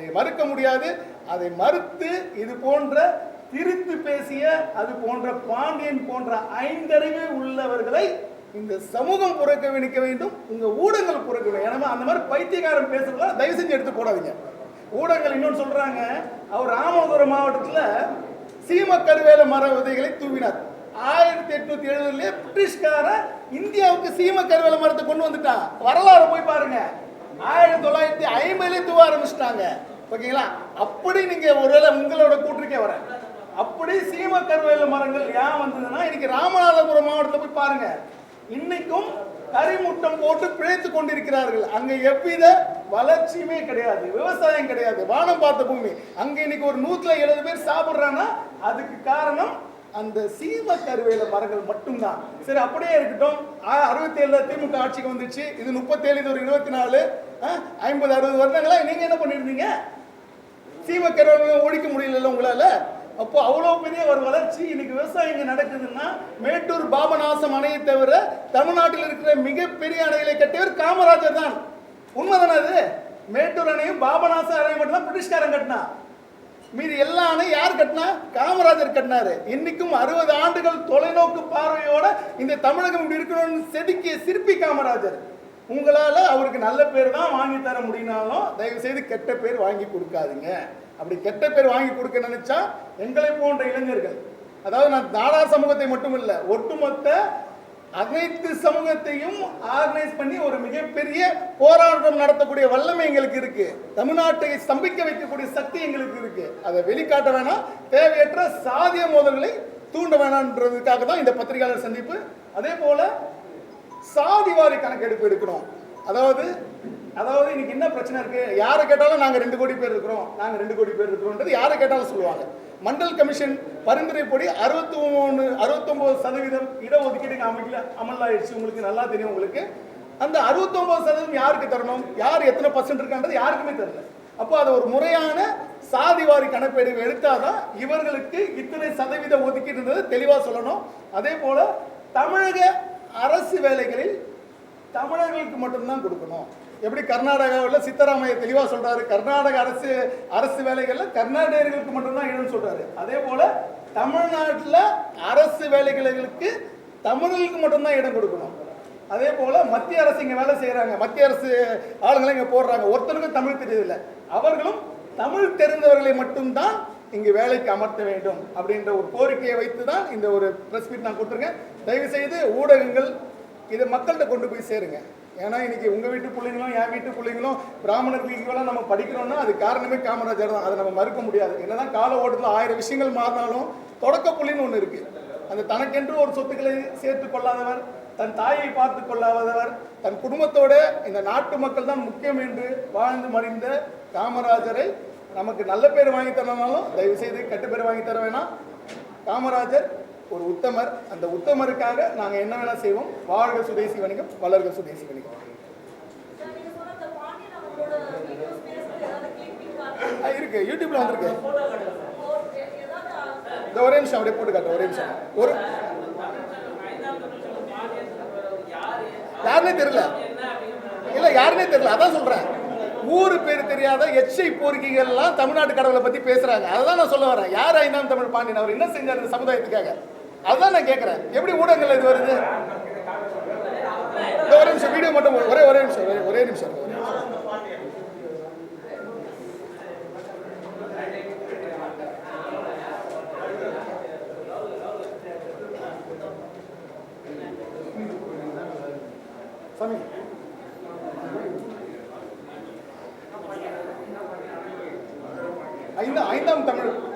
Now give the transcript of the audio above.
அதை மறுக்க முடியாது. அதை மறுத்து இது போன்ற திரித்து பேசிய அது போன்ற பாண்டியன் போன்ற ஐந்தறிவு உள்ளவர்களை இந்த சமூகம் புறக்கணிக்க வேண்டும். உங்க ஊடகங்கள் புறக்க வேண்டும். ஏன்னா அந்த மாதிரி பைத்தியக்காரன் பேசுறதுலாம் தயவு செஞ்சு எடுத்து போடாதீங்க. ஊடகங்கள் இன்னொன்று சொல்றாங்க அவர் ராமநாதபுரம் மாவட்டத்தில் சீம கருவேல மர விதைகளை தூவினார். ஆயிரத்தி எட்நூத்தி எழுபதுலயே பிரிட்டிஷ்கார இந்தியாவுக்கு சீம கருவேல மரத்தை கொண்டு வந்துட்டான் வரலாறு போய் பாருங்க. ஆயிரத்தி தொள்ளாயிரத்தி ஐம்பதுலேயே தூவ ஆரம்பிச்சிட்டாங்க. ஓகேங்களா? அப்படி நீங்க ஒருவேளை உங்களோட கூற்றுக்கே வரேன் அப்படி சீம கருவேல மரங்கள் ஏன் வந்ததுன்னா இன்னைக்கு ராமநாதபுரம் மாவட்டத்தில் போய் பாருங்க. இன்னைக்கும் கரிமுட்டம் போட்டு பிழைத்து கொண்டிருக்கிறார்கள். அங்க எவ்வித வளர்ச்சியுமே கிடையாது விவசாயம் கிடையாது வானம் பார்த்த பூமி. அங்க இன்னைக்கு ஒரு நூத்துல எழுபது பேர் சாப்பிடுறான்னா அதுக்கு காரணம் அந்த சீம கருவேல மரங்கள் மட்டும்தான். சரி அப்படியே இருக்கட்டும். அறுபத்தி ஏழுல திமுக ஆட்சிக்கு வந்துச்சு. இது முப்பத்தேழு இது ஒரு இருபத்தி நாலு ஐம்பது அறுபது வருடங்களா நீங்க என்ன பண்ணிருந்தீங்க? சீம ஒழிக்க முடியல உங்களால? அப்போ அவ்வளோ பெரிய ஒரு வளர்ச்சி இன்னைக்கு விவசாயம் இங்கே நடக்குதுன்னா மேட்டூர் பாபநாசம் அணையை தவிர தமிழ்நாட்டில் இருக்கிற மிகப்பெரிய அணைகளை கட்டியவர் காமராஜர் தான். உண்மைதானே அது? மேட்டூர் அணையும் பாபநாசம் அணையும் மட்டும்தான் பிரிட்டிஷ்காரன் கட்டினா. மீது எல்லா அணையும் யார் கட்டினா? காமராஜர் கட்டினாரு. இன்னைக்கும் அறுபது ஆண்டுகள் தொலைநோக்கு பார்வையோட இந்த தமிழகம் இப்படி இருக்கணும்னு செதுக்கிய சிற்பி காமராஜர். உங்களால் அவருக்கு நல்ல பேர் தான் வாங்கி தர முடியினாலும் தயவுசெய்து கெட்ட பேர் வாங்கி கொடுக்காதீங்க. அப்படி கெட்ட பேர் வாங்கி கொடுக்க நினைச்சா எங்களை போன்ற இளைஞர்கள் அதாவது நான் நாடார் சமூகத்தை மட்டும் இல்லை ஒட்டுமொத்த அனைத்து சமூகத்தையும் ஆர்கனைஸ் பண்ணி ஒரு மிகப்பெரிய போராட்டம் நடத்தக்கூடிய வல்லமை எங்களுக்கு இருக்கு. தமிழ்நாட்டை ஸ்தம்பிக்க வைக்கக்கூடிய சக்தி எங்களுக்கு இருக்கு. அதை வெளிக்காட்ட வேணாம் தேவையற்ற சாதிய மோதல்களை தூண்ட வேணான்றதுக்காக தான் இந்த பத்திரிகையாளர் சந்திப்பு. அதே போல சாதிவாரி கணக்கெடுப்பு எடுக்கணும் அதாவது அதாவது இன்னைக்கு என்ன பிரச்சனை இருக்கு? யாரை கேட்டாலும் நாங்கள் ரெண்டு கோடி பேர் இருக்கிறோம். நாங்கள் ரெண்டு கோடி பேர் இருக்கிறோம்ன்றது யாரை கேட்டாலும் சொல்லுவாங்க. மண்டல் கமிஷன் பரிந்துரைப்படி அறுபத்தி மூணு அறுபத்தொம்போது சதவீதம் இடஒதுக்கீடு அமைக்கல அமலாயிடுச்சு. உங்களுக்கு நல்லா தெரியும் உங்களுக்கு. அந்த அறுபத்தொம்போது சதவீதம் யாருக்கு தரணும்? யார் எத்தனை பர்சன்ட் இருக்கான்றது யாருக்குமே தெரியல. அப்போ அது ஒரு முறையான சாதிவாரி கணக்கெடுப்பு எடுத்தாதான் இவர்களுக்கு இத்தனை சதவீத ஒதுக்கீடுன்றது தெளிவாக சொல்லணும். அதே போல தமிழக அரசு வேலைகளில் தமிழர்களுக்கு மட்டும்தான் கொடுக்கணும். எப்படி கர்நாடகாவில் சித்தராமையா தெளிவாக சொல்றாரு? கர்நாடக அரசு அரசு வேலைகளில் கர்நாடகர்களுக்கு மட்டும்தான் இடம்னு சொல்றாரு. அதே போல தமிழ்நாட்டில் அரசு வேலைகளுக்கு தமிழர்களுக்கு மட்டும்தான் இடம் கொடுக்கணும். அதே போல மத்திய அரசு இங்கே வேலை செய்கிறாங்க மத்திய அரசு ஆளுங்களை இங்கே போடுறாங்க. ஒருத்தருக்கும் தமிழ் தெரியதில்லை. அவர்களும் தமிழ் தெரிந்தவர்களை மட்டும்தான் இங்கு வேலைக்கு அமர்த்த வேண்டும் அப்படின்ற ஒரு கோரிக்கையை வைத்து தான் இந்த ஒரு ப்ரெஸ் மீட் நான் கொடுத்துருக்கேன். தயவு செய்து ஊடகங்கள் இதை மக்கள்கிட்ட கொண்டு போய் சேருங்க. ஏன்னா இன்னைக்கு உங்கள் வீட்டு பிள்ளைங்களும் என் வீட்டு பிள்ளைங்களும் பிராமணர்கள் ஈக்குவலாக நம்ம படிக்கிறோம்னா அது காரணமே காமராஜர் தான். அதை நம்ம மறுக்க முடியாது. என்னதான் கால ஓட்டத்தில் ஆயிரம் விஷயங்கள் மாறினாலும் தொடக்க புள்ளின்னு ஒன்று இருக்குது அந்த தனக்கென்று ஒரு சொத்துக்களை சேர்த்து கொள்ளாதவர் தன் தாயை பார்த்து கொள்ளாதவர் தன் குடும்பத்தோட இந்த நாட்டு மக்கள் தான் முக்கியம் என்று வாழ்ந்து மறைந்த காமராஜரை நமக்கு நல்ல பேர் வாங்கி தரணும்னாலும் தயவு செய்து கெட்ட பேர் வாங்கி தர வேணாம். காமராஜர் ஒரு உத்தமர். அந்த உத்தமருக்காக நாங்கள் என்ன வேணால் செய்வோம். வாழ்க சுதேசி வணிகம் வளர்க சுதேசி வணிகம். இருக்கு. யூடியூப்ல வந்திருக்கு. இந்த ஒரே நிமிஷம் அப்படியே போட்டு காட்டு ஒரே நிமிஷம். ஒரு யாருனே தெரியல. இல்ல யாருனே தெரியல. அதான் சொல்றேன். ஊரு பேர் தெரியாத எச்சை போர்க்கிகள்லாம் தமிழ்நாட்டு கடவுளை பற்றி பேசுகிறாங்க அதான் நான் சொல்ல வரேன். யார் ஐந்தாம் தமிழ் பாண்டியன்? அவர் என்ன செஞ்சார் இந்த சமுதாயத்துக்காக? அதுதான் நான் கேட்குறேன் எப்படி ஊடகங்கள் இது வருது? இந்த ஒரே நிமிஷம் வீடியோ மட்டும் ஒரே ஒரே நிமிஷம் ஒரே- ஒரே நிமிஷம் ஒரே நிமிஷம். சாமி. ஐந்து ஐந்தாம் தமிழ்.